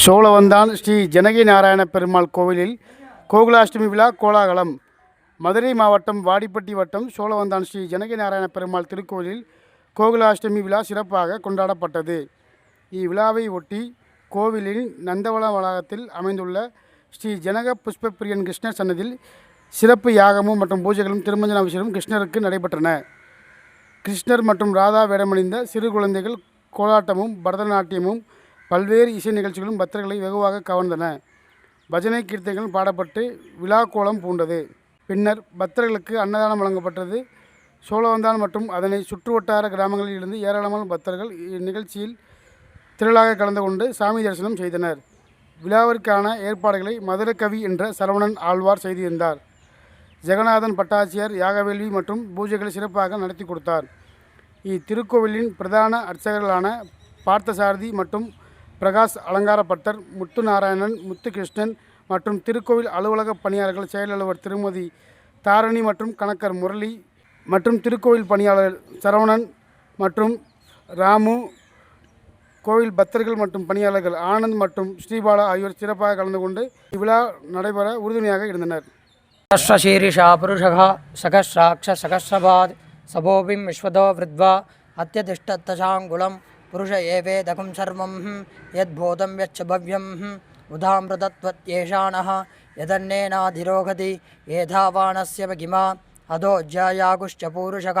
சோழவந்தான் ஸ்ரீ ஜனகி நாராயண பெருமாள் கோவிலில் கோகுலாஷ்டமி விழா கோலாகலம். மதுரை மாவட்டம் வாடிப்பட்டி வட்டம் சோழவந்தான் ஸ்ரீ ஜனகி நாராயண பெருமாள் திருக்கோவிலில் கோகுலாஷ்டமி விழா சிறப்பாக கொண்டாடப்பட்டது. இவ்விழாவை ஒட்டி கோவிலின் நந்தவள வளாகத்தில் அமைந்துள்ள ஸ்ரீ ஜனக புஷ்பப்பிரியன் கிருஷ்ணர் சன்னதியில் சிறப்பு யாகமும் மற்றும் பூஜைகளும் திருமஞ்சன கிருஷ்ணருக்கு நடைபெற்றன. கிருஷ்ணர் மற்றும் ராதா வேடமணிந்த சிறு குழந்தைகள் கோலாட்டமும் பரதநாட்டியமும் பல்வேறு இசை நிகழ்ச்சிகளும் பக்தர்களை வெகுவாக கவர்ந்தன. பஜனை கீர்த்தனைகள் பாடப்பட்டு விழா கோலம் பூண்டது. பின்னர் பக்தர்களுக்கு அன்னதானம் வழங்கப்பட்டது. சோழவந்தான் மற்றும் அதனை சுற்றுவட்டார கிராமங்களில் இருந்து ஏராளமான பக்தர்கள் இந்நிகழ்ச்சியில் திரளாக கலந்து கொண்டு சாமி தரிசனம் செய்தனர். விழாவிற்கான ஏற்பாடுகளை மதுரகவி என்ற சரவணன் ஆழ்வார் செய்திருந்தார். ஜெகநாதன் பட்டாச்சியார் யாகவேள்வி மற்றும் பூஜைகளை சிறப்பாக நடத்தி கொடுத்தார். இத்திருக்கோவிலின் பிரதான அர்ச்சகர்களான பார்த்தசாரதி மற்றும் பிரகாஷ் அலங்காரப்பட்டர் முத்து நாராயணன் முத்துகிருஷ்ணன் மற்றும் திருக்கோவில் அலுவலக பணியாளர்கள் செயலலுவலர் திருமதி தாரணி மற்றும் கணக்கர் முரளி மற்றும் திருக்கோவில் பணியாளர் சரவணன் மற்றும் ராமு கோவில் பக்தர்கள் மற்றும் பணியாளர்கள் ஆனந்த் மற்றும் ஸ்ரீபாலா ஆகியோர் சிறப்பாக கலந்து கொண்டு இவ்விழா நடைபெற உறுதுணையாக இருந்தனர். சகஸ்ரீரிஷா புருஷகா சகஸ்ராட்ச சகஸ்ரபாத் சபோபிம் விஸ்வதோ விருத்வா அத்தியதிஷ்டத்தசாங்குளம் पुरुष एवेदकं सर्वं यद्भूतं यच्च भव्यं उदामृतत्वत्येषाणः यदन्नेनाधिरोहति येधावानस्य भगिमा अधोज्यायागुश्च पूरुषः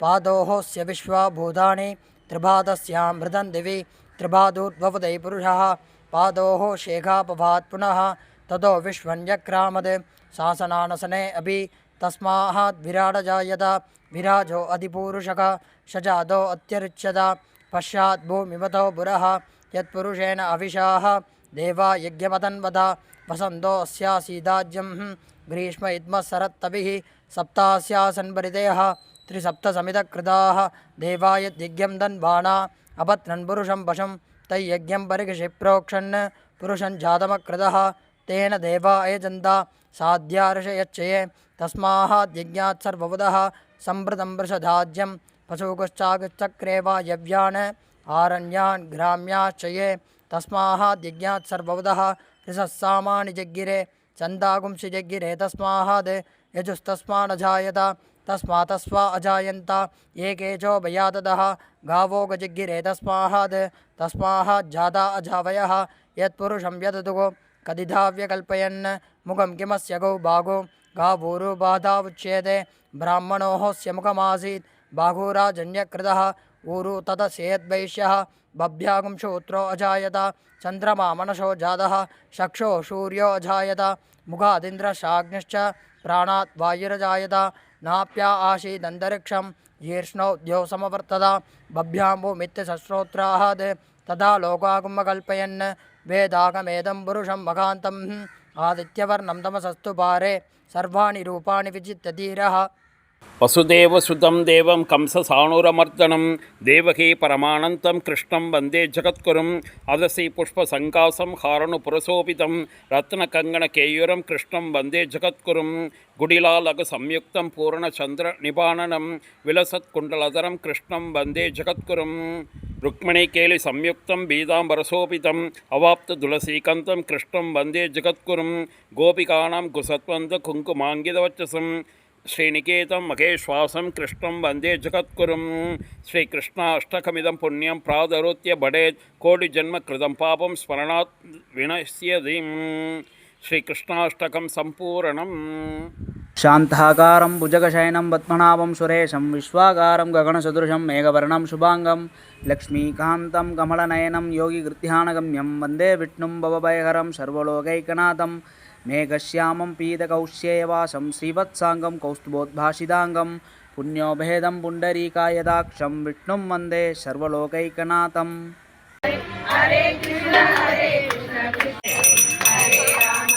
पादोहोस्य विश्वाभूतानि त्रिभातस्यामृतं दिवि त्रिभादूर्ध्वपदै पुरुषः पादोः शेखापभात् पुनः, ततो विश्वन्यक्रामद् शासनानसने अपि तस्मात् विराडजायत विराजो अधिपूरुषः शजादो अत्यरुच्यत पश्चात् भूमिमतो पुरः यत्पुरुषेण अविशाः देवा यज्ञमतन्वद वसन्तो अस्यासीदाज्यं ग्रीष्म इद्मः शरत्तभिः सप्तास्यासन्परिदेः त्रिसप्तसमितकृताः देवा यद्यज्ञं दन्वाना अपत्नन् पुरुषं पशुं तैयज्ञं परिकृषि प्रोक्षन् पुरुषं जातमकृतः तेन देवा अयजन्त साध्यार्षयच्चये तस्माद्यज्ञात् सर्ववदः सम्भृतं वृषधाज्यं पशुगश्चागचक्रे वा यव्यान् आरण्यान् ग्राम्याश्च ये तस्माद्यज्ञात् सर्ववदः ऋषस्सामानि जग्गिरे चन्दागुंसि जग्गिरे तस्माद् यजुस्तस्मानजायत, तस्मातस्वा अजायन्त ये केचो भयाददः गावो गजग्गिरे तस्माद् तस्माज्जाता अजावयः, यत्पुरुषं यदतुः कदिधाव्यकल्पयन्, मुखं किमस्य गौ बागो गावूरुबाधा उच्येते ब्राह्मणोऽस्य मुखमासीत् बाहुराजन्यकृतः। ऊरु ततसेद्वैश्यः बभ्यागुंशोत्रो अजायत। चन्द्रमा मनशो जातः। चक्षो सूर्यो अजायत। मुखादिन्द्रशाग्निश्च प्राणात् वायुरजायत। नाप्या आसीदन्तरिक्षं। जीर्ष्णौ द्यौ समवर्तत। बभ्याम्बुमित्यसहस्रोत्राहात् तथा लोकागुमकल्पयन् वेदागमेदं पुरुषं मகாन्तम् आदित्यवर्णं तमसस्तु पारे। सर्वाणि रूपाणि வசுதேவசுதம் தேவம் கம்சசாணுரமர்தனம் தேவகி பரமானந்தம் கிருஷ்ணம் வந்தே ஜகத்குரும் அதசி புஷ்பசங்காசம் ஹாரணு புரசோபிதம் ரத்ன கங்கண கேயுரம் கிருஷ்ணம் வந்தே ஜகத்குரும் குடிலாலகு சம்யுக்தம் பூரணச்சந்திர நிபானனம் விலசத் குண்டலதரம் கிருஷ்ணம் வந்தே ஜகத்குரும் ருக்மிணிகேலி சம்யுக்தம் பீதாம்பரசோபிதம் அவாப்த துளசீகந்தம் கிருஷ்ணம் வந்தே ஜகத்குரும் கோபிகானாம் குசத்வந்த குங்குமாங்கிதவச்சசம் गोपिकाणां कुसत्वन्दकुङ्कुमाङ्गितवचसं श्रीनिकेतं महेश्वासं कृष्णं वन्दे जगद्गुरुं श्रीकृष्णाष्टकमिदं पुण्यं प्रादरोत्य बडेत् कोटिजन्मकृतं पापं स्मरणात् विनश्यतिं श्रीकृष्णाष्टकं सम्पूर्णम् शान्ताकारं भुजगशयनं पद्मनाभं सुरेशं विश्वाकारं गगनसदृशं मेघवर्णं शुभाङ्गं लक्ष्मीकान्तं कमलनयनं योगिगृध्यानगम्यं वन्दे विष्णुं भवभयहरं सर्वलोकैकनाथं మేఘశ్యామం పీతకౌశ్యేవాసం శ్రీవత్సాంగం కౌస్తుభోద్భాషిదాంగం పుణ్యోభేదం పుండరీకాయదాక్షం విష్ణుం వందే సర్వలోకైకనాథం హరే కృష్ణ హరే కృష్ణ కృష్ణ హరే రామ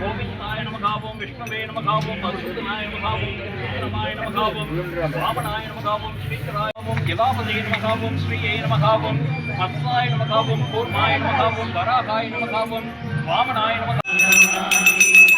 கோவிந்தாய நமகாவோம் விஷ்ணுவே நமகாவோம் மதுசூதனாய நமகாவோம் சுந்தரமாய நமகாவோம் வாமனாய நமகாவோம் ஸ்ரீகராயவும் யதாபதியை நமகாவோம் ஸ்ரீயை நமகாவோம் மத்சாய நமகாவோம் கூர்மாய நமகாவோம் வராகாய நமகாவோம் வாமனாய நமகாவோம்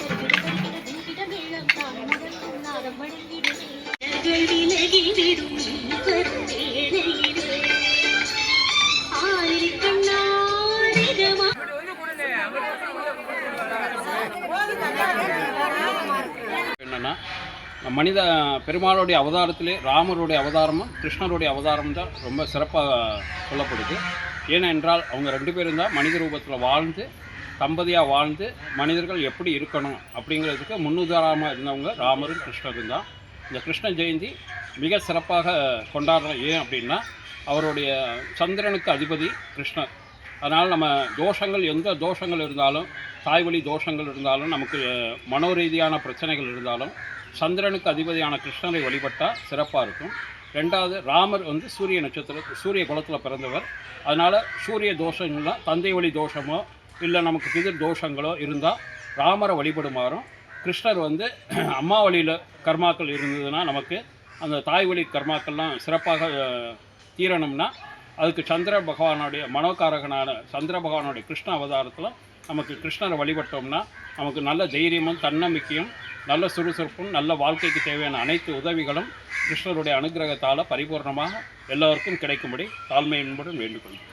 என்னன்னா மனித பெருமாளுடைய அவதாரத்திலே ராமருடைய அவதாரமும் கிருஷ்ணருடைய அவதாரமும் தான் ரொம்ப சிறப்பாக சொல்லப்படுது. ஏனென்றால் அவங்க ரெண்டு பேரும் தான் மனித ரூபத்தில் வாழ்ந்து தம்பதியாக வாழ்ந்து மனிதர்கள் எப்படி இருக்கணும் அப்படிங்கிறதுக்கு முன்னுதாரணமாக இருந்தவங்க ராமரும் கிருஷ்ணரும் தான். இந்த கிருஷ்ண ஜெயந்தி மிக சிறப்பாக கொண்டாடுறோம். ஏன் அப்படின்னா அவருடைய சந்திரனுக்கு அதிபதி கிருஷ்ணர். அதனால் நம்ம தோஷங்கள் எந்த தோஷங்கள் இருந்தாலும் தாய்வழி தோஷங்கள் இருந்தாலும் நமக்கு மனோரீதியான பிரச்சனைகள் இருந்தாலும் சந்திரனுக்கு அதிபதியான கிருஷ்ணரை வழிபட்டால் சிறப்பாக இருக்கும். ரெண்டாவது ராமர் வந்து சூரிய நட்சத்திர சூரிய குலத்தில் பிறந்தவர். அதனால் சூரிய தோஷங்கள்லாம் தந்தை வழி தோஷமோ இல்லை நமக்கு பிதிர் தோஷங்களோ இருந்தால் ராமரை வழிபடுமாறும் கிருஷ்ணர் வந்து அம்மா வழியில் கர்மாக்கள் இருந்ததுன்னா நமக்கு அந்த தாய் வழி கர்மாக்கள்லாம் சிறப்பாக தீரணும்னா அதுக்கு சந்திர பகவானுடைய மனோகாரகனான சந்திர பகவானுடைய கிருஷ்ண அவதாரத்தில் நமக்கு கிருஷ்ணரை வழிபட்டோம்னா நமக்கு நல்ல தைரியமும் தன்னம்பிக்கையும் நல்ல சுறுசுறுப்பும் நல்ல வாழ்க்கைக்கு தேவையான அனைத்து உதவிகளும் கிருஷ்ணருடைய அனுகிரகத்தால் பரிபூர்ணமாக எல்லோருக்கும் கிடைக்கும்படி தாழ்மை என்பதும் வேண்டுகொள்கிறேன்.